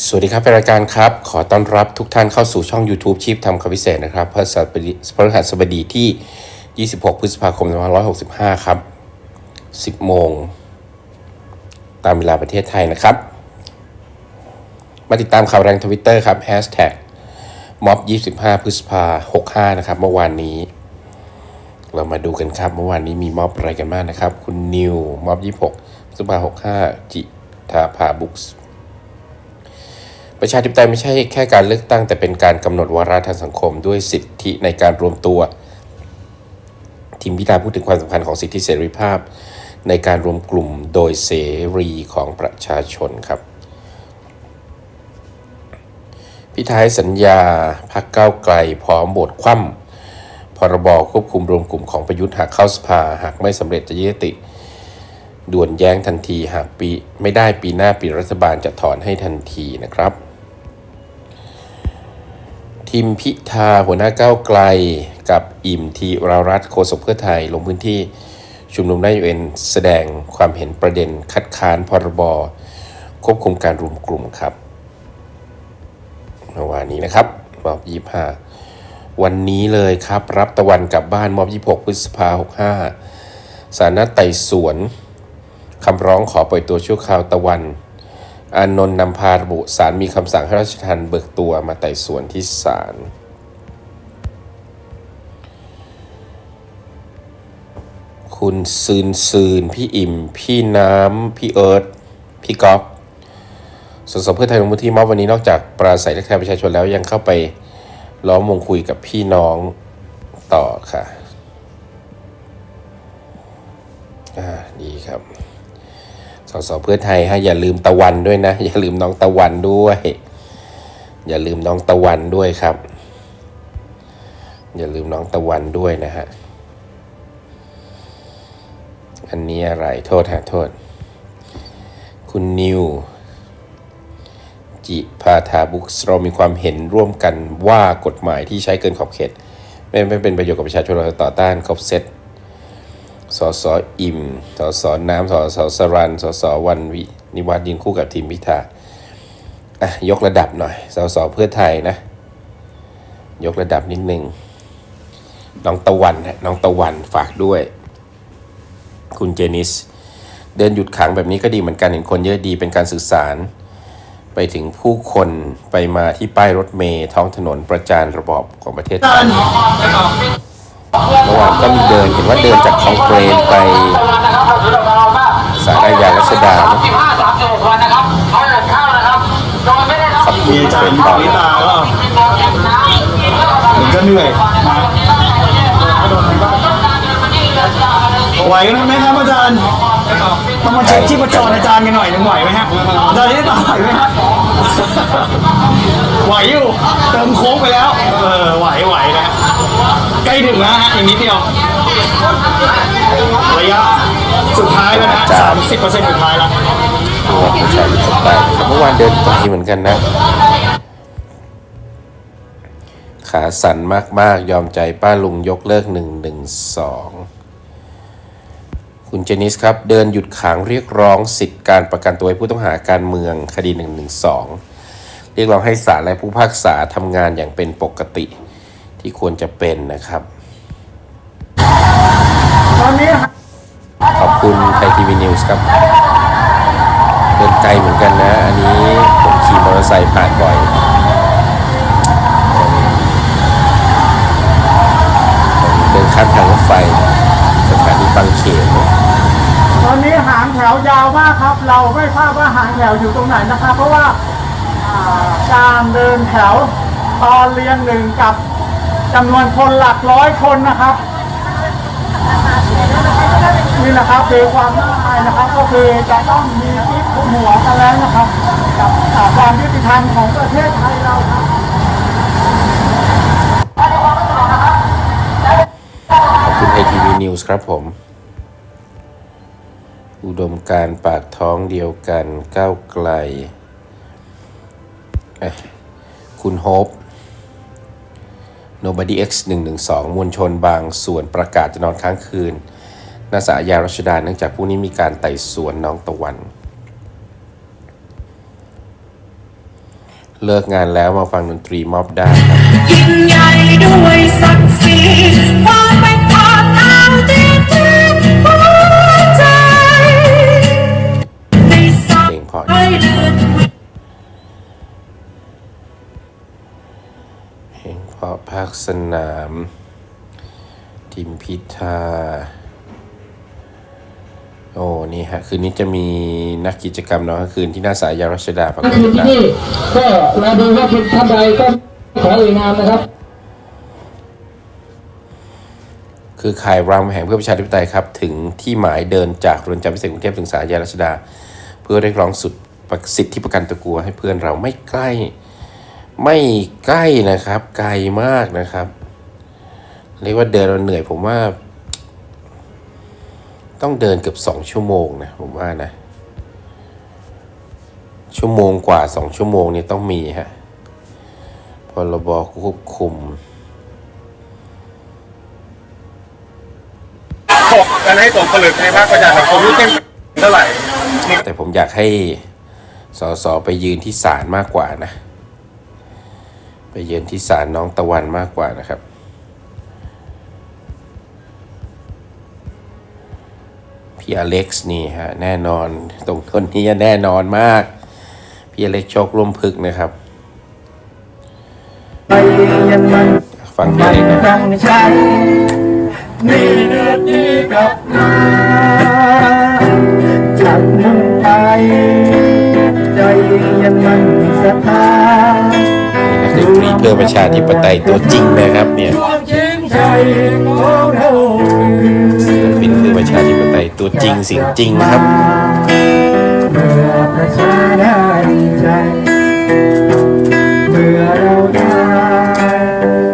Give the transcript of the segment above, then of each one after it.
สวัสดีครับเป็นรายการครับ ขอต้อนรับทุกท่านเข้าสู่ช่อง YouTube ชีพทำคำพิเศษนะครับพฤหัสบดีพฤหัสบดีที่ 26 พฤษภาคม2565 ครับ 10 โมง ตามเวลาประเทศไทยนะครับ มาติดตามข่าวแรงทวิตเตอร์ครับ Hashtag ม็อบ 25 พฤษภา 65 นะครับ เมื่อวานนี้ เรามาดูกันครับ เมื่อวานนี้มีม็อบอะไรกันบ้างนะครับ คุณนิวม็อบ 26 พฤษภา 65 จิทาภาบุ๊กส์ ประชาธิปไตยไม่ใช่แค่การเลือกตั้ง แต่เป็นการกำหนดวาระทางสังคม ด้วยสิทธิในการรวมตัว ทีมพิธาพูดถึงความสำคัญของสิทธิเสรีภาพ ในการรวมกลุ่มโดยเสรีของประชาชนครับพิธาให้สัญญาพักเก้าไกลพร้อมบทคว่ำพรบควบคุมรวมกลุ่มของประยุทธ์หากเข้าสภา หากไม่สำเร็จจะยึดติ ด่วนแย้งทันทีหากปีไม่ได้ปีหน้าปีรัฐบาลจะถอนให้ทันทีนะครับ ทีมพิธาหัวหน้าก้าวไกล กับอิ่มทีรารัตโฆษกเพื่อไทยลงพื้นที่ชุมนุมได้ยูเอ็นแสดงความเห็นประเด็นคัดค้านพรบควบคุมการรวมกลุ่มครับเมื่อวานนี้นะครับมอบยี่ห้าวันนี้เลยครับ รับตะวันกลับบ้านมอบยี่หกพฤษภาหกห้าสารนัดไต่สวนคำร้องขอปล่อยตัวชั่วคราวตะวัน อานนท์นำพาระบุศาลมีคำสั่งให้ราชทันเบิกตัวมาไต่สวนที่ศาลคุณซืนซืนพี่อิ่ม พี่น้ำ พี่เอิร์ธพี่ก๊อฟสสเพื่อไทยลงพื้นที่มอบวันนี้นอกจากปราศัยทักทายประชาชนแล้วยังเข้าไปล้อมวงคุยกับพี่น้องต่อค่ะ อ่า ดีครับ สสเพื่อไทยฮะอย่าลืมตะวันด้วยนะ อย่าลืมน้องตะวันด้วย อย่าลืมน้องตะวันด้วยครับ อย่าลืมน้องตะวันด้วยนะฮะอันนี้อะไรโทษฮะโทษ คุณนิวจิพาทาบุกเรามีความเห็นร่วมกันว่ากฎหมายที่ใช้เกินขอบเขต ไม่ไม่เป็นประโยชน์กับประชาชนเราต่อต้านครบเซต สอสออิ่มสอสอน้ำสอสอสรันสอสอวันวินิวัฒน์ยืนคู่กับทีมพิธาอะยกระดับหน่อยสอสอเพื่อไทยนะ ยกระดับนิดนึงน้องตะวันฮะน้องตะวันฝากด้วย คุณเจนิส เดินหยุดขังแบบนี้ก็ดีเหมือนกันเห็นคนเยอะดีเป็นการสื่อสาร ไปถึงผู้คนไปมาที่ป้ายรถเมล์ท้องถนนประจานระบอบของประเทศไทย เมื่อวานก็มีเดินเห็นว่าเดินจากคลองเปรมไปสารอาญารัชดาเนอะขอบคุมีณอาจาเฟรนย์ต่อวิตาก็ผมก็เหนื่อยไหวไหมครับอาจารย์ต้องมาเช็คชีพจรอาจารย์กันหน่อยหนึ่งไหวไหมฮะอาจารย์นี่ต่อไหวไหมฮะไหวอยู่เติมโค้งไปแล้ว เออไหวไหวนะ ใกล้ถึงแล้วฮะอีกนิดเดียว ระยะสุดท้ายแล้วนะสามสิบเปอร์เซ็นต์สุดท้ายแล้วตัวประชาธิปไตยครับเมื่อวานเดินไกลเหมือนกันนะ ขาสั่นมากๆ ยอมใจป้าลุงยกเลิกหนึ่งหนึ่งสองคุณเจนิสครับ เดินหยุดขังเรียกร้องสิทธิการประกันตัวให้ผู้ต้องหาการเมืองคดีหนึ่งหนึ่งสองเรียกร้องให้ศาลและผู้พิพากษาทำงานอย่างเป็นปกติ ที่ควรจะเป็นนะครับตอนนี้ขอบคุณไทยทีวีนิวส์ครับ เดินไกลเหมือนกันนะ อันนี้ผมขี่มอเตอร์ไซค์ผ่านบ่อยเดินข้ามทางรถไฟสถานีบางเขนตอนนี้หางแถวยาวมากครับ เราไม่ทราบว่าหางแถวอยู่ตรงไหนนะครับ เพราะว่าอ่าการเดินแถวตอนเรียงหนึ่งกับ จำนวนคนหลักร้อยคนนะครับนี่นะครับคือความน่าอายนะครับ ก็คือจะต้องมีคิดคุมหัวกันแล้วนะครับ กับความยุติธรรมของประเทศไทยเราครับขอบคุณไทยทีวีนิวส์ครับผม อุดมการปากท้องเดียวกันก้าวไกลเอ๊ะคุณโฮป Nobody X 112 มวลชนบางส่วนประกาศจะนอนค้างคืนนาสายารัชดาเนื่องจากพรุ่งนี้มีการไต่สวนน้องตะวัน เลิกงานแล้วมาฟังดนตรีมอบได้ครับยิ่งใหญ่ด้วยศักดิ์ศรี ภาคสนาม ทีมพิธา โอ้นี่ฮะ คืนนี้จะมีนักกิจกรรมเนาะคืนที่หน้าสายยารัชดาปรากฏที่นะนี่ก็เราดูว่าเป็นท่านใดก็ขอเอ่ยนามนะครับ คือข่ายรามแห่งเพื่อประชาธิปไตยครับ ถึงที่หมายเดินจากเรือนจำพิเศษกรุงเทพถึงสายยารัชดา เพื่อเรียกร้องสุดสิทธิประกันตะกัวให้เพื่อนเราไม่ใกล้ ไม่ใกล้นะครับ ไกลมากนะครับ เรียกว่าเดินเราเหนื่อยผมว่า ต้องเดินเกือบสองชั่วโมงนะผมว่านะ ชั่วโมงกว่าสองชั่วโมงนี่ต้องมีฮะพรบควบคุมตกกันให้ตกผลึกในภาคประชาสังคมนี่เข้มเท่าไหร่ แต่ผมอยากให้สสไปยืนที่ศาลมากกว่านะ ไปเยือนที่ศาลน้องตะวันมากกว่านะครับ พี่อเล็กซ์นี่ฮะแน่นอนตรงคนนี้แน่นอนมาก พี่อเล็กโชคร่วมพึกนะครับไปยังมันฟังพี่อเล็กนะต้องใช้นี่เดือนนี้กลับมาจากมุ่งไปใจยังมันศรัทธานี่นักดนต เพื่อประชาธิปไตยตัวจริงนะครับเนี่ยความจริงใจของเราศิลปินเพื่อประชาธิปไตยตัวจริงสิ่งจริงครับเมื่อประชาได้ใจเมื่อเราได้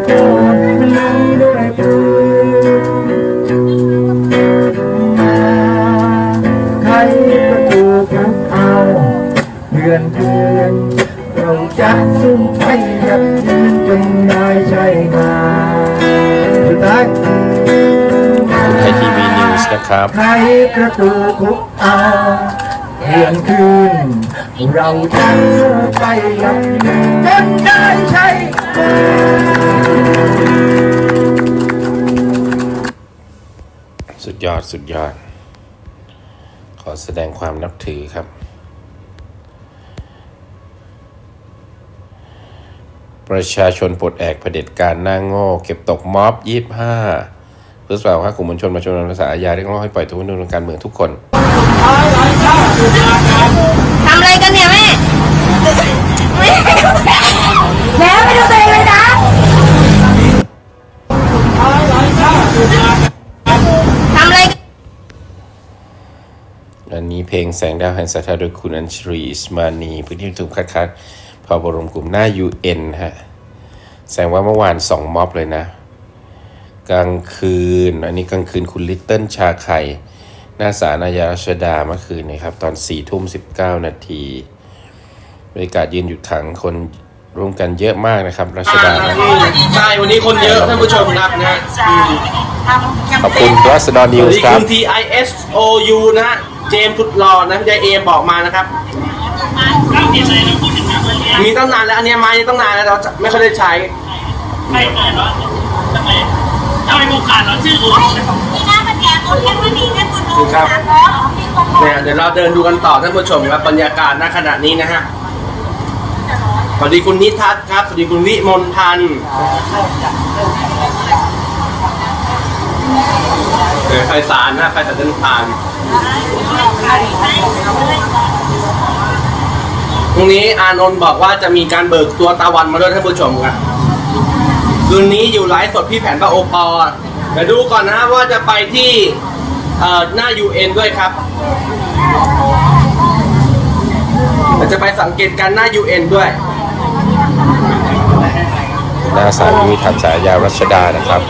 โอนลงด้วยปืนมาไขประตูพับเอาเดือนเดือน เราจะสู้ให้ยับยืนจนได้ใช่มาสุดท้ายไทยทีวีนิวส์นะครับไขประตูคุกเอาเที่ยงคืน เราจะสู้ไปยับยืนจนได้ใช่สุดยอดสุดยอด ขอแสดงความนับถือครับ ประชาชนปลดแอกเผด็จการหน้างโง่เก็บตกม็อบยี่ห้าเพื่อสภาว่ากลุ่มมวลชนมาชนภาษาอาญาเรียกร้องให้ปล่อยตัวผู้ดำเนินการเมืองทุกคนทำอะไรกันเนี่ยแม่แม่ไม่ดูตัวเองเลยนะทำอะไรกันอันนี้เพลงแสงดาวแห่งศรัทธาโดยคุณอัญชรีอิสมานีพื้นที่ถูกคัดค้าน พระบรมกลุ่มหน้า UN ฮะ แสดงว่าเมื่อวานสองม็อบเลยนะ กลางคืน อันนี้กลางคืนคุณลิตเติ้ลชาไข่ หน้าศาลอาญารัชดาเมื่อคืนนะครับ ตอนสี่ทุ่มสิบเก้านาทีบรรยากาศยืนหยุดขังคนร่วมกันเยอะมากนะครับ รัชดานะใช่วันนี้คนเยอะท่านผู้ชมครับนะขอบคุณรัสดอนิสววัสส์ดีครับคุณ TISOU นะฮะเจมส์สุดหล่อนะพี่เอบอกมานะครับ มีตั้งนานแล้วอันเนี้ยไม้นี่ตั้งนานแล้วเราจะไม่ค่อยได้ใช้ไม่เกิดว่าทำไมทำไมกูขาดเราชื่อกูมีหน้ามันแก่คนแค่ไม่มีแค่คนดูครับ สามล้อเหรอมีคนบอกเนี่ยเดี๋ยวเราเดินดูกันต่อท่านผู้ชมครับบรรยากาศณขณะนี้นะฮะสวัสดีคุณนิทัศน์ครับสวัสดีคุณวิมลพันธ์เออไพศาลนะไพศาลจันทานพ รุ่งนี้อานนท์บอกว่าจะมีการเบิกตัวตาวันมาด้วยท่านผู้ชมครับคืนนี้อยู่ไลฟ์สดพี่แผนปะโอปอเดี๋ยวดูก่อนนะฮะว่าจะไปที่เอ่อหน้า UN ด้วยครับเราจะไปสังเกตการณ์หน้า UN ด้วยหน้าศาลยุติธรรมสารอาญารัชดานะครับ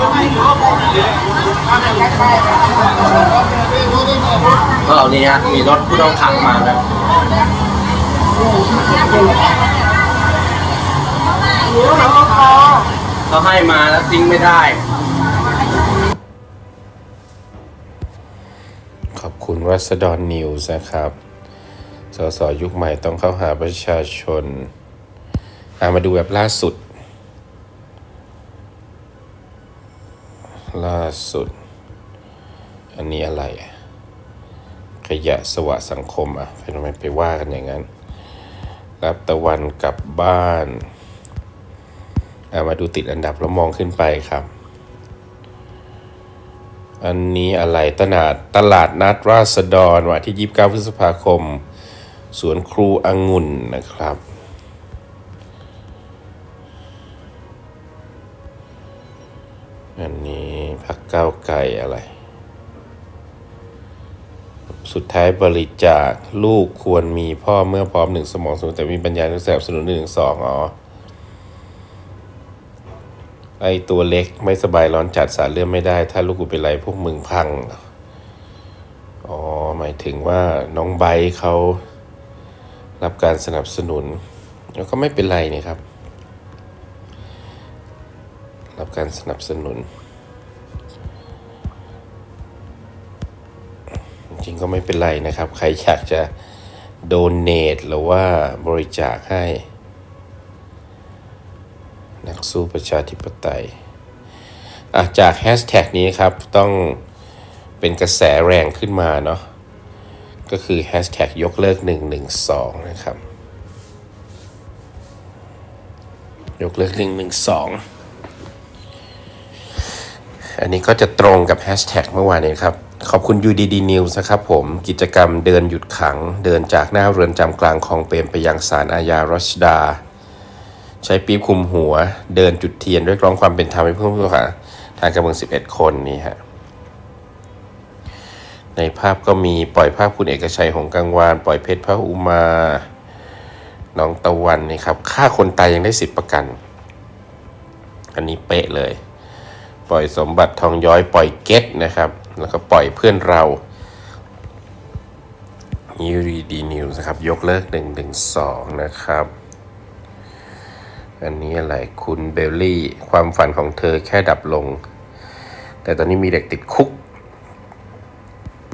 ก็เอานี่ฮะมีรถผู้ต้องขังมาแล้ว เขาให้มาแล้วทิ้งไม่ได้ ขอบคุณรัสดอนนิวส์นะครับ สสยุคใหม่ต้องเข้าหาประชาชนอามาดูแบบล่าสุด ล่าสุด อันนี้อะไร ขยะสวะสังคมอะทำไมไปว่ากันอย่างนั้น รับตะวันกลับบ้านามาดูติดอันดับแล้วมองขึ้นไปครับ อันนี้อะไรตลาดตลาดนัดราษฎรวันที่ 29 พฤษภาคม สวนครูองุ่นนะครับอันนี้พักเก้าวไก่อะไร สุดท้ายบริจาคลูกควรมีพ่อเมื่อพร้อมหนึ่งสมองสมองแต่มีปัญญาสนับสนุนหนึ่งสองอ๋อไอตัวเล็กไม่สบายร้อนจัดสารเลือดไม่ได้ ถ้าลูกกูเป็นไรพวกมึงพัง อ๋อ หมายถึงว่าน้องไบเขารับการสนับสนุน แล้วก็ไม่เป็นไรนี่ครับ รับการสนับสนุน ริงก็ไม่เป็นไรนะครับ ใครอยากจะโดเน a หรือว่าบริจาคให้ นักสู้ประชาธิปไตยอจากแฮชแท็กนี้ครับ ต้องเป็นกระแสแรงขึ้นมาเนาะก็คือแฮชแท็กยกเลิก 112 นะครับ ยกเลิก 112 อันนี้ก็จะตรงกับแฮชแท็กเมื่อวานนี้ครับ ขอบคุณ UDD News นะครับผมกิจกรรมเดินหยุดขัง เดินจากหน้าเรือนจำกลางคลองเปรมไปยังศาลอาญารัชดา ใช้ปี๊บคุมหัว เดินจุดเทียนด้วยร้องความเป็นธรรมให้ผู้ต้องหาทางการเมือง 11 คนนี่ฮะในภาพก็มีปล่อยภาพคุณเอกชัยหงกังวาน ปล่อยเพชรพระอุมา น้องตะวันนี่ครับฆ่าคนตายยังได้สิทธิประกัน อันนี้เป๊ะเลย ปล่อยสมบัติทองย้อยปล่อยเก็ตนะครับ แล้วก็ปล่อยเพื่อนเรายูรีดีนิวส์นะครับ ยกเลิก 112 นะครับ อันนี้อะไรคุณเบลลี่ ความฝันของเธอแค่ดับลง แต่ตอนนี้มีเด็กติดคุก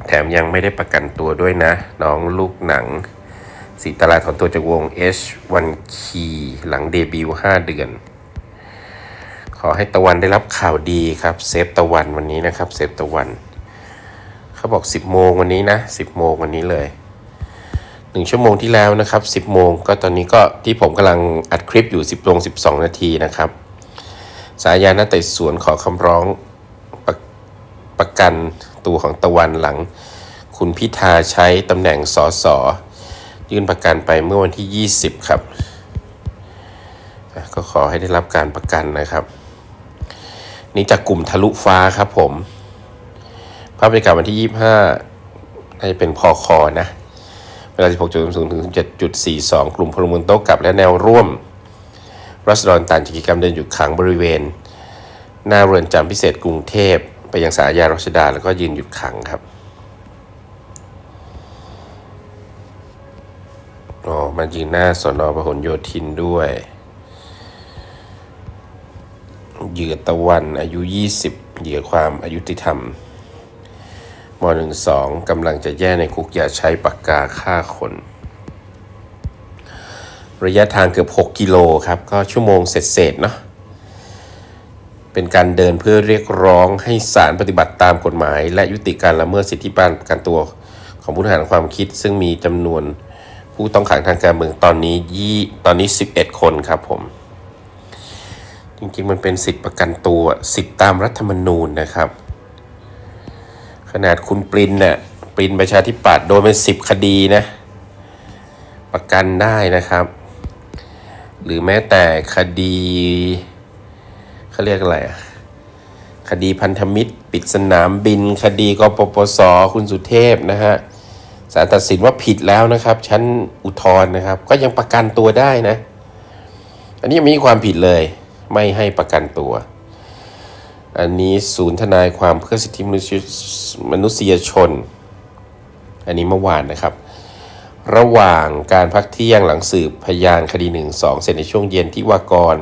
แถมยังไม่ได้ประกันตัวด้วยนะ น้องลูกหนังสีตลาดถอนตัวจากวง H1 Key หลังเดบิวต์5เดือน ขอให้ตะวันได้รับข่าวดีครับ เซฟตะวันวันนี้นะครับ เซฟตะวัน เขาบอก 10 โมงวันนี้นะ 10 โมงวันนี้เลยหนึ่งชั่วโมงที่แล้วนะครับ 10 โมงก็ตอนนี้ก็ที่ผมกำลังอัดคลิปอยู่ 10โมง12 นาทีนะครับ สายานัดไต่สวนขอคำร้องประประกันตัวของตะวันหลัง คุณพิธาใช้ตำแหน่งสสยื่นประกันไปเมื่อวันที่ 20 ครับ ก็ขอให้ได้รับการประกันนะครับ นี่จากกลุ่มทะลุฟ้าครับผม ภาพบรรยากาศวันที่ 25น่าจะเป็นพอคอนะ เวลา 16.00ถึง 17.42 กลุ่มพลเมืองโต้กลับและแนวร่วม รัศดรต่างกิจกรรมเดินหยุดขังบริเวณ หน้าเรือนจำพิเศษกรุงเทพ ไปยังสายารัชดาแล้วก็ยืนหยุดขังครับอ๋อมันยืนหน้าสอนอพหลโยธินด้วยเหยื่อตะวันอายุ 20 เหยื่อความอายุติธรรม ม .12 กำลังจะแย่ในคุกอย่าใช้ปากกาฆ่าคน ระยะทางเกือบ 6 กิโลครับ ก็ชั่วโมงเสร็จๆเนาะเป็นการเดินเพื่อเรียกร้องให้ศาลปฏิบัติตามกฎหมาย และยุติการละเมิดสิทธิประกันตัวของผู้ต้องหาความคิด ซึ่งมีจำนวนผู้ต้องขังทางการเมืองตอนนี้ยี่ตอนนี้ 11 คนครับผม จริงๆมันเป็นสิทธิประกันตัวสิทธิตามรัฐธรรมนูญนะครับ ขนาดคุณปรินเนี่ยปรินประชาธิปัตย์โดนเป็นสิบคดีนะ ประกันได้นะครับ หรือแม้แต่คดีเขาเรียกอะไรอะคดีพันธมิตร ปิดสนามบิน คดีกปปสคุณสุเทพนะฮะศาลตัดสินว่าผิดแล้วนะครับชั้นอุทธรณ์นะครับ ก็ยังประกันตัวได้นะ อันนี้ยังไม่มีความผิดเลย ไม่ให้ประกันตัว อันนี้ศูนย์ทนายความเพื่อสิทธิมนุษยนษยชน อันนี้เมื่อวานนะครับ ระหว่างการพักเที่ยงหลังสืบพยานคดี1 2เสร็จในช่วงเย็นที่วากร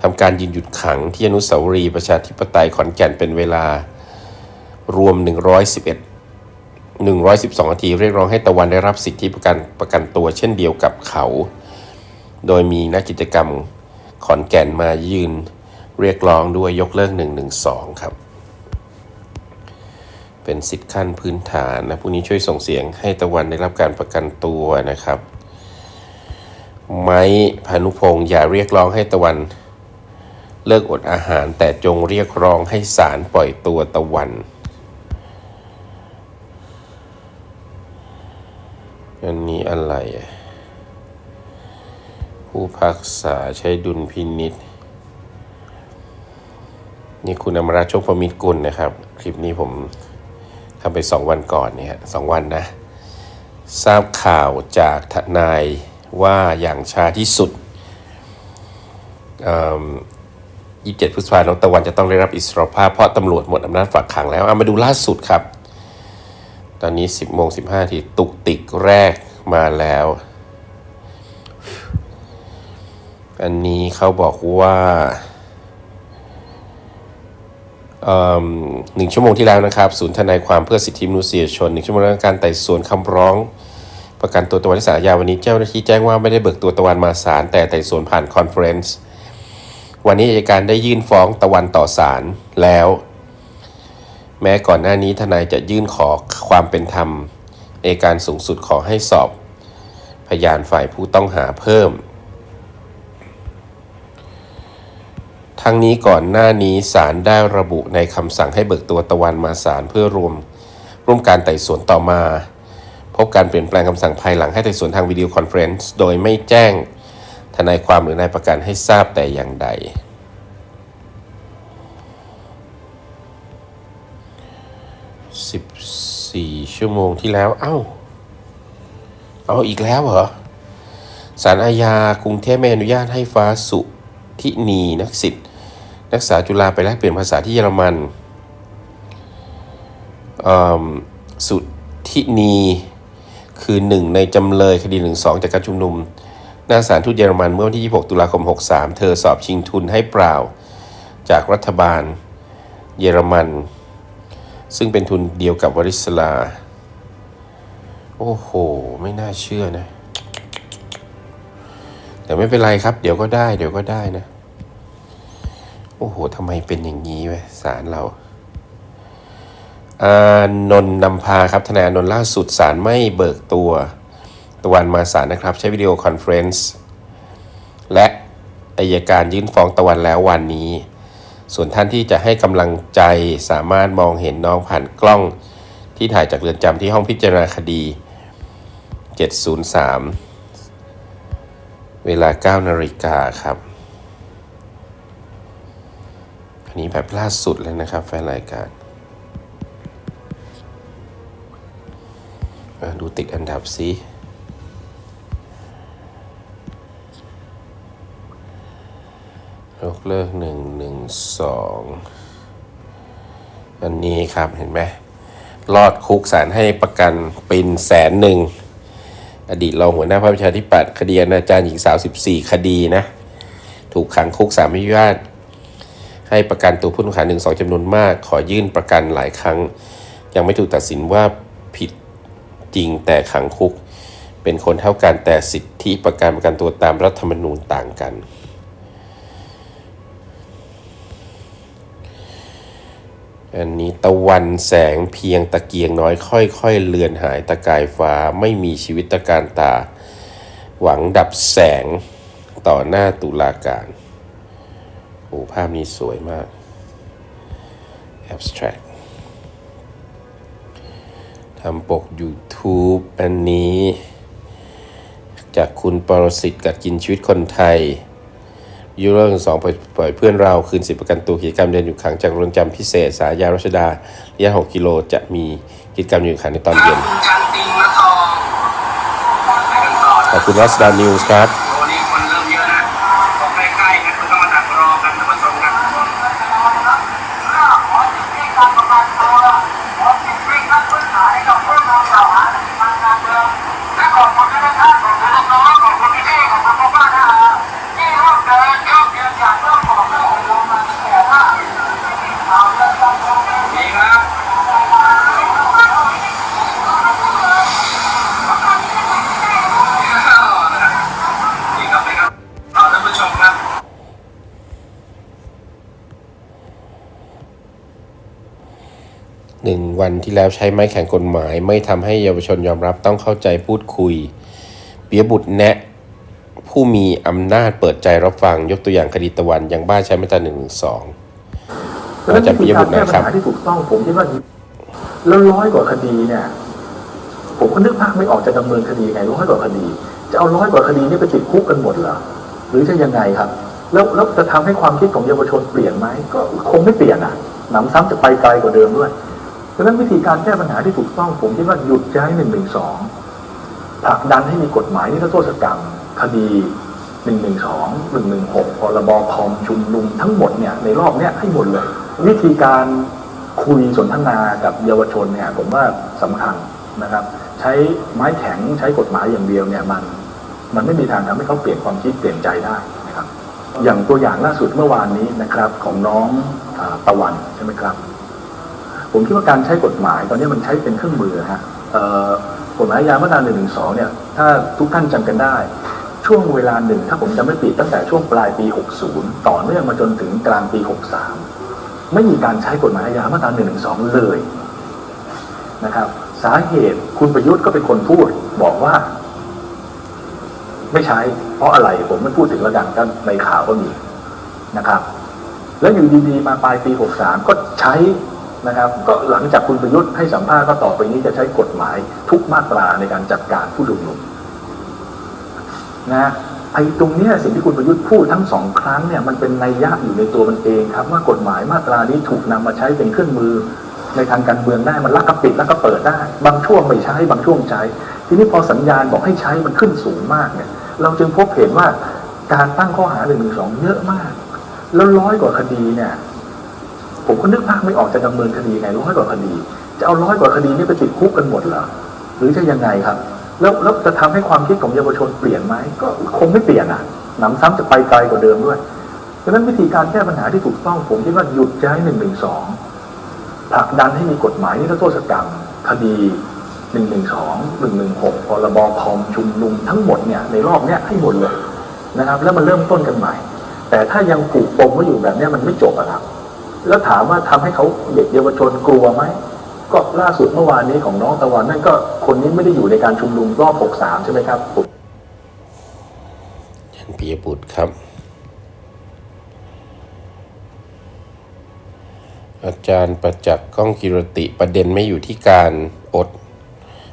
ทำการยืนหยุดขังที่อนุสาวรีย์ประชาธิปไตยขอนแก่นเป็นเวลารวม 111 112นาทีเรียกร้องให้ตะวันได้รับสิทธิประกันประกันตัวเช่นเดียวกับเขา โดยมีนักกิจกรรมขอนแก่นมายืน เรียกร้องด้วยยกเลิก 112 ครับ เป็นสิทธิขั้นพื้นฐานนะผู้นี้ช่วยส่งเสียงให้ตะวันได้รับการประกันตัวนะครับ ไม้พานุพงศ์อย่าเรียกร้องให้ตะวัน เลิกอดอาหาร แต่จงเรียกร้องให้ศาลปล่อยตัวตะวันอันนี้อะไร ผู้พักษาใช้ดุลพินิษ นี่คุณอมราชโชคพมิตรกุลนะครับ คลิปนี้ผมทำไปสองวันก่อนเนี่ยสองวันนะ ทราบข่าวจากทนายว่าอย่างช้าที่สุดยี่สิบเจ็ดพฤษภาคมตะวันจะต้องได้รับอิสรภาพ เพราะตำรวจหมดอำนาจฝากขังแล้วเอามาดูล่าสุดครับ ตอนนี้ 10โมง15ทีตุกติกแรกมาแล้ว อันนี้เขาบอกว่า หนึ่งชั่วโมงที่แล้วนะครับ ศูนย์ทนายความเพื่อสิทธิมนุษยชนหนึ่งชั่วโมงแรกการไต่สวนคำร้อง ประกันตัวตะวันที่ศาลอาวันนี้เจ้าหน้าที่แจ้งว่าไม่ได้เบิกตัวตะวันมาศาลแต่ไต่สวนผ่านคอนเฟอเรนซ์วันนี้อัยการได้ยื่นฟ้องตะวันต่อศาลแล้ว แม้ก่อนหน้านี้ทนายจะยื่นขอความเป็นธรรมเอยการสูงสุดขอให้สอบ พยานฝ่ายผู้ต้องหาเพิ่ม ทั้งนี้ก่อนหน้านี้ศาลได้ระบุในคำสั่งให้เบิกตัวตะวันมาศาลเพื่อรวมร่วมการไต่สวนต่อมา พบการเปลี่ยนแปลงคำสั่งภายหลังให้ไต่สวนทางวิดีโอคอนเฟรนซ์โดยไม่แจ้งทนายความหรือนายประกันให้ทราบแต่อย่างใด 14 ชั่วโมงที่แล้ว เอ้า เอาอีกแล้วเหรอสารอาญากรุงเทพไม่อนุญาตให้ฟ้าสุทินีนักศิษย์ นักศึกษาจุฬาไปแลกเปลี่ยนภาษาที่เยอรมันสุทินีคือหนึ่งในจำเลยคดีหนึ่งสองจากการชุมนุม หน้าศาลทูตเยอรมันเมื่อวันที่ 26 ตุลาคม 63 เธอสอบชิงทุนให้เปล่าจากรัฐบาลเยอรมัน ซึ่งเป็นทุนเดียวกับวริศลา โอ้โห ไม่น่าเชื่อนะ แต่ไม่เป็นไรครับ เดี๋ยวก็ได้ เดี๋ยวก็ได้นะ โอ้โหทำไมเป็นอย่างนี้วะศาลเราอานนท์นำพาครับทนายอนนล่าสุดศาลไม่เบิกตัวตะวันมาศาลนะครับ ใช้วิดีโอคอนเฟรนซ์และอายการยื่นฟ้องตะวันแล้ววันนี้ ส่วนท่านที่จะให้กำลังใจสามารถมองเห็นน้องผ่านกล้องที่ถ่ายจากเรือนจำที่ห้องพิจารณาคดี 703 เวลา 9นาฬิกาครับ อันนี้แบบล่าสุดเลยนะครับแฟนรายการดูติดอันดับสิยกเลิกหนึ่งหนึ่งสองอันนี้ครับเห็นไหมรอดคุกสารให้ประกันเป็นแสนหนึ่ง อดีตรองหัวหน้าพรรคประชาธิปัตย์คดีอนาจารย์หญิงสาว 14 คดีนะ ถูกขังคุกสามไม่ญาต ให้ประกันตัวผู้ต้องหาหนึ่งสองจำนวนมาก ขอยื่นประกันหลายครั้ง ยังไม่ถูกตัดสินว่าผิดจริงแต่ขังคุก เป็นคนเท่ากันแต่สิทธิประกันประกันตัวตามรัฐธรรมนูญต่างกัน อันนี้ตะวันแสงเพียงตะเกียงน้อยค่อยๆ เลือนหายตะกายฟ้าไม่มีชีวิตตะการตา หวังดับแสงต่อหน้าตุลาการ โอ้ภาพนี้สวยมาก abstract ทำปก YouTube อันนี้ จากคุณปรสิทธิ์กัดกินชีวิตคนไทยยูโรสองปล่อยเพื่อนเราคืนสิทธิประกันตัวกิจกรรมเดินอยู่ขังจากเรือนจำพิเศษ สายารัชดาระยะ 6 กิโลจะมีกิจกรรมอยู่ขังในตอนเย็นขอบคุณรัสดานิวส์ครับ หนึ่งวันที่แล้วใช้ไม้แข็งกฎหมาย ไม่ทำให้เยาวชนยอมรับต้องเข้าใจพูดคุยเปียบุตรแนะผู้มีอำนาจเปิดใจรับฟังยกตัวอย่างคดีตะวันยังบ้าใช้มาตราหนึ่งสองอาจารย์ปิยบุตรนะครับแก้ปัญหาที่ถูกต้องผมคิดว่าแล้วร้อยกว่าคดีเนี่ย ผมก็นึกภาพไม่ออกจะดำเนินคดีไงร้อยกว่าคดี จะเอาร้อยกว่าคดีนี่ไปติดคุกกันหมดเหรอหรือจะยังไงครับ แล้วแล้วจะทำให้ความคิดของเยาวชนเปลี่ยนไหมก็คงไม่เปลี่ยนอะหนำซ้ำจะไปไกลกว่าเดิมด้วย ดังนั้นวิธีการแก้ปัญหาที่ถูกต้องผมคิดว่าหยุดใช้หนึ่งหนึ่งสองผลักดันให้มีกฎหมายนิรโทษกรรมคดีหนึ่งหนึ่งสองหนึ่งหนึ่งหกพรบคอมชุมนุมทั้งหมดเนี่ยในรอบเนี้ยให้หมดเลย วิธีการคุยสนทนากับเยาวชนเนี่ยผมว่าสำคัญนะครับ ใช้ไม้แข็งใช้กฎหมายอย่างเดียวเนี่ยมัน มันไม่มีทางทำให้เขาเปลี่ยนความคิดเปลี่ยนใจได้นะครับ อย่างตัวอย่างล่าสุดเมื่อวานนี้นะครับของน้องอตะวันใช่ไหมครับ ผมคิดว่าการใช้กฎหมายตอนนี้มันใช้เป็นเครื่องมือฮะกฎหมายอาญามาตราหนึ่งหนึ่งสองเนี่ยถ้าทุกท่านจำกันได้ ช่วงเวลาหนึ่งถ้าผมจำไม่ผิดตั้งแต่ช่วงปลายปี 60 ต่อเนื่องมาจนถึงกลางปี 63 ไม่มีการใช้กฎหมายอาญามาตราหนึ่งหนึ่งสองเลยนะครับ สาเหตุคุณประยุทธ์ก็เป็นคนพูดบอกว่า ไม่ใช้ เพราะอะไรผมไม่พูดถึงระดับกันในข่าวก็มีนะครับ แล้วอยู่ดีๆมาปลายปี 63 ก็ใช้ นะครับ ก็หลังจากคุณประยุทธ์ให้สัมภาษณ์ก็ต่อไปนี้จะใช้กฎหมายทุกมาตราในการจัดการผู้ชุมนุมนะไอ้ตรงเนี้ยสิ่งที่คุณประยุทธ์พูดทั้งสองครั้งเนี่ยมันเป็นนัยยะอยู่ในตัวมันเองครับว่ากฎหมายมาตรานี้ถูกนำมาใช้เป็นเครื่องมือในทางการเมืองได้มันลักกระปิดลักกระเปิดได้ บางช่วงไม่ใช้บางช่วงใช้ ทีนี้พอสัญญาณบอกให้ใช้มันขึ้นสูงมากเนี่ยเราจึงพบเห็นว่าการตั้งข้อหาหนึ่งหนึ่งสองเยอะมาก แล้วร้อยกว่าคดีเนี่ย ผมก็นึกภาพไม่ออกจะดำเนินคดีไงร้อยกว่าคดี จะเอาร้อยกว่าคดีนี่ไปติดคุกกันหมดเหรอหรือจะยังไงครับ แล้วแล้วจะทำให้ความคิดของเยาวชนเปลี่ยนไหมก็คงไม่เปลี่ยนอะหนำซ้ำจะไปไกลกว่าเดิมด้วยดังนั้นวิธีการแก้ปัญหาที่ถูกต้องผมคิดว่าหยุดใช้หนึ่งหนึ่งสองผลักดันให้มีกฎหมายนิรโทษกรรมคดีหนึ่งหนึ่งสองหนึ่งหนึ่งหกพรบคอมชุมนุมทั้งหมดเนี่ยในรอบเนี้ยให้หมดเลยนะครับ แล้วมันเริ่มต้นกันใหม่ แต่ถ้ายังผูกปมไว้อยู่แบบนี้มันไม่จบอะครับ แล้วถามว่าทำให้เขาเด็กเยาวชนกลัวไหมก็ล่าสุดเมื่อวานนี้ของน้องตะวันนั่นก็คนนี้ไม่ได้อยู่ในการชุมนุมรอบ 63 ใช่ไหมครับผมท่านปิยบุตรครับ อาจารย์ประจักษ์ก้องกิรติประเด็นไม่อยู่ที่การอด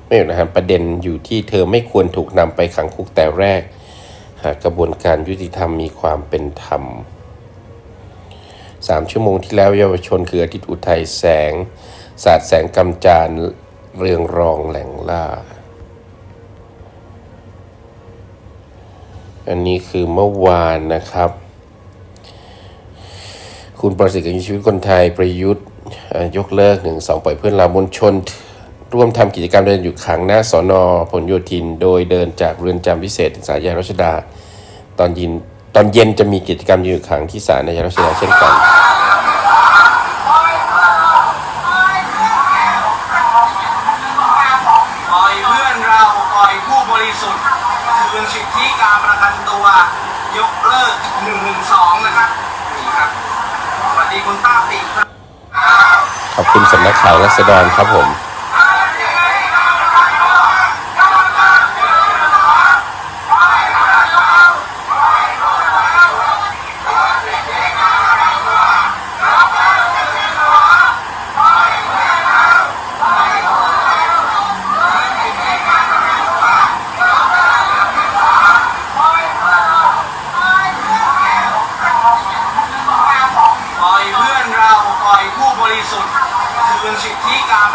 ไม่อยู่นะครับประเด็นอยู่ที่เธอไม่ควรถูกนำไปขังคุกแต่แรก หากกระบวนการยุติธรรมมีความเป็นธรรม สามชั่วโมงที่แล้วเยาวชนคืออาทิตย์อุทัยแสง ศาสาดแสงกำจานเรืองรองแหล่งล่า อันนี้คือเมื่อวานนะครับ คุณประสิทธิ์กับชีวิตคนไทยประยุทธ์ยกเลิกหนึ่งสองปล่อยเพื่อนลามวลชน ร่วมทำกิจกรรมเดินอยู่ขังหน้าสอนอผลโยธิน โดยเดินจากเรือนจำพิเศษถึงศาลยารัชดา ตอนย็น ตอนเย็นจะมีกิจกรรมอยู่ขังที่ศาลนายารัชดาเช่นกัน ปล่อยเพื่อนเราปล่อยผู้บริสุทธิ์คืนสิทธิการประกันตัว ยกเลิก1นึนะครับนี่ครับสวัสดีคุณต้าติครับ ขอบคุณสำนักข่าวรัศดรครับผม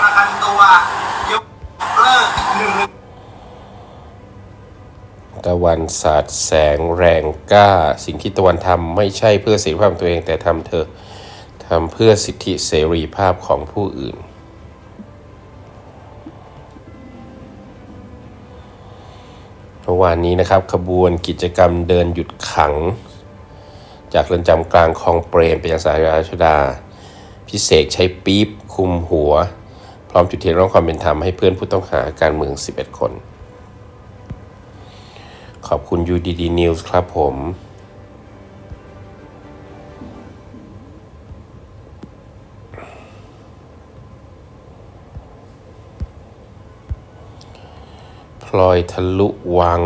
ประกันตัวยกเลิก1นึตะวันสาดแสงแรงกล้า สิ่งที่ตะวันทำไม่ใช่เพื่อเสรีภาพตัวเองแต่ทำเธอทำเพื่อสิทธิเสรีภาพของผู้อื่นเมื่อวานนี้นะครับขบวนกิจกรรมเดินหยุดขัง จากเรือนจำกลางคลองเปรมไปยังสาราชดา พิเศษใช้ปี๊บคุมหัว พร้อมจุดเทียนร้องความเป็นธรรมให้เพื่อนผู้ต้องหาการเมือง 11 คน ขอบคุณ UDD News ครับผมพลอยทะลุวัง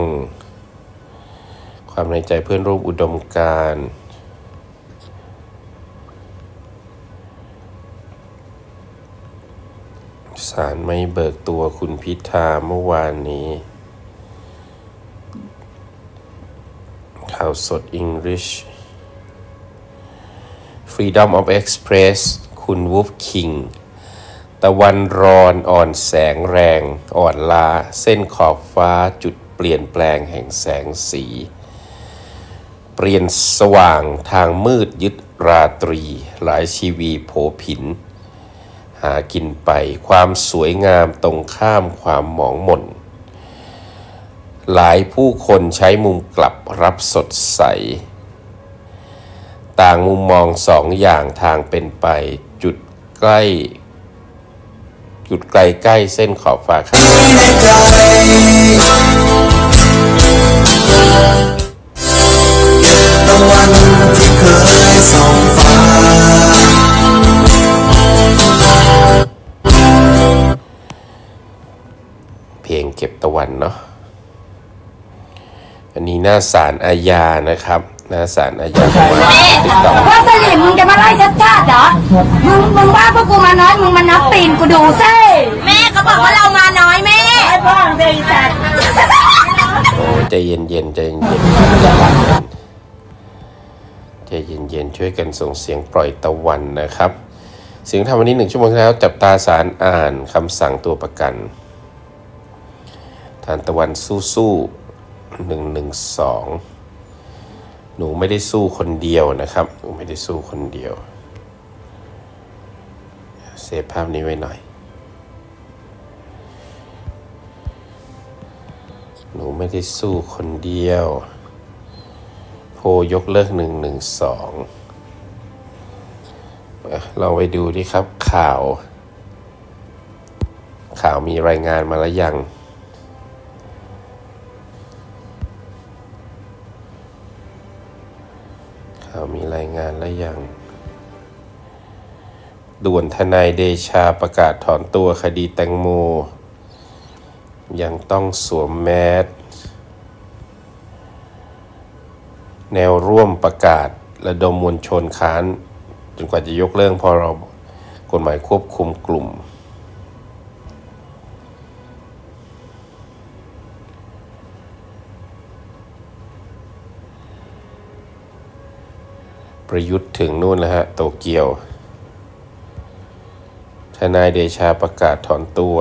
ความในใจเพื่อนร่วมอุดมการณ์ ศาลไม่เบิกตัวคุณพิธาเมื่อวานนี้ ข่าวสด English Freedom of Express คุณวูฟคิง ตะวันรอนอ่อนแสงแรง อ่อนลา เส้นขอบฟ้าจุดเปลี่ยนแปลงแห่งแสงสี เปลี่ยนสว่างทางมืดยึดราตรี หลายชีวีโผผิน หากินไป ความสวยงามตรงข้ามความหมองหม่น หลายผู้คนใช้มุมกลับรับสดใส ต่างมุมมองสองอย่างทางเป็นไป จุดใกล้ จุดไกลใกล้เส้นขอบฟ้าข้าง เก็บตะวันเนาะอันนี้หน้าสารอาญานะครับ หน้าสารอาญาติดต่อว่าสลิมมึงจะมาไล่ชัดชาติเหรอ มึงมึงว่าพวกกูมาน้อยมึงมานับตีนกูดูซิแม่เขาบอกว่าเรามาน้อยแม่ไอ้พ่อเด็กจัดโอ้ใจเย็นเย็นๆใจเย็นเย็นใจเย็นเย็นๆช่วยกันส่งเสียงปล่อยตะวันนะครับ เสียงทำวันนี้หนึ่งชั่วโมงที่แล้วจับตาสารอ่านคำสั่งตัวประกัน ทานตะวันสู้สู้หนึ่งหนึ่งสองหนูไม่ได้สู้คนเดียวนะครับ หนูไม่ได้สู้คนเดียว เซฟภาพนี้ไว้หน่อย หนูไม่ได้สู้คนเดียว โพยกเลิกหนึ่งหนึ่งสองเราไปดูดิครับข่าว ข่าวมีรายงานมาแล้วยัง แล้อยังด่วนทนายเดชาประกาศถอนตัวคดีแตงโม ยังต้องสวมแมสแนวร่วมประกาศระดมมวลชนค้าน จนกว่าจะยกเลิกพอเรากฎหมายควบคุมกลุ่ม ประยุทธ์ถึงนู่นแล้วฮะ โตเกียว ทนายเดชาประกาศถอนตัว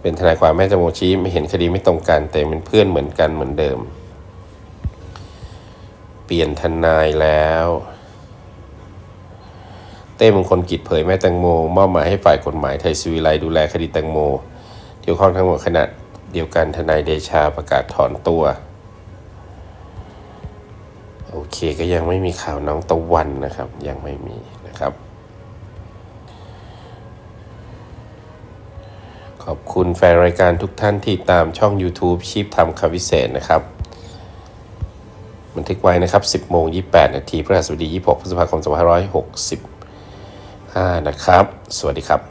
เป็นทนายความแม่จำโมชี้ไม่เห็นคดีไม่ตรงกันแต่เป็นเพื่อนเหมือนกันเหมือนเดิม เปลี่ยนทนายแล้ว เต้มงคลกิจเผยแม่แตงโมมอบหมายให้ฝ่ายกฎหมายไทยสวีไลดูแลคดีแตงโมเกี่ยวข้องทั้งหมดขณะเดียวกันทนายเดชาประกาศถอนตัว โอเคก็ยังไม่มีข่าวน้องตะวันนะครับ ยังไม่มีนะครับ ขอบคุณแฟนรายการทุกท่านที่ตามช่อง YouTube ชีพทำคำวิเศษนะครับบันทึกไว้นะครับ 10โมง28 นาทีพฤหัสบดี 26 พฤษภาคม 2565 นะครับ สวัสดีครับ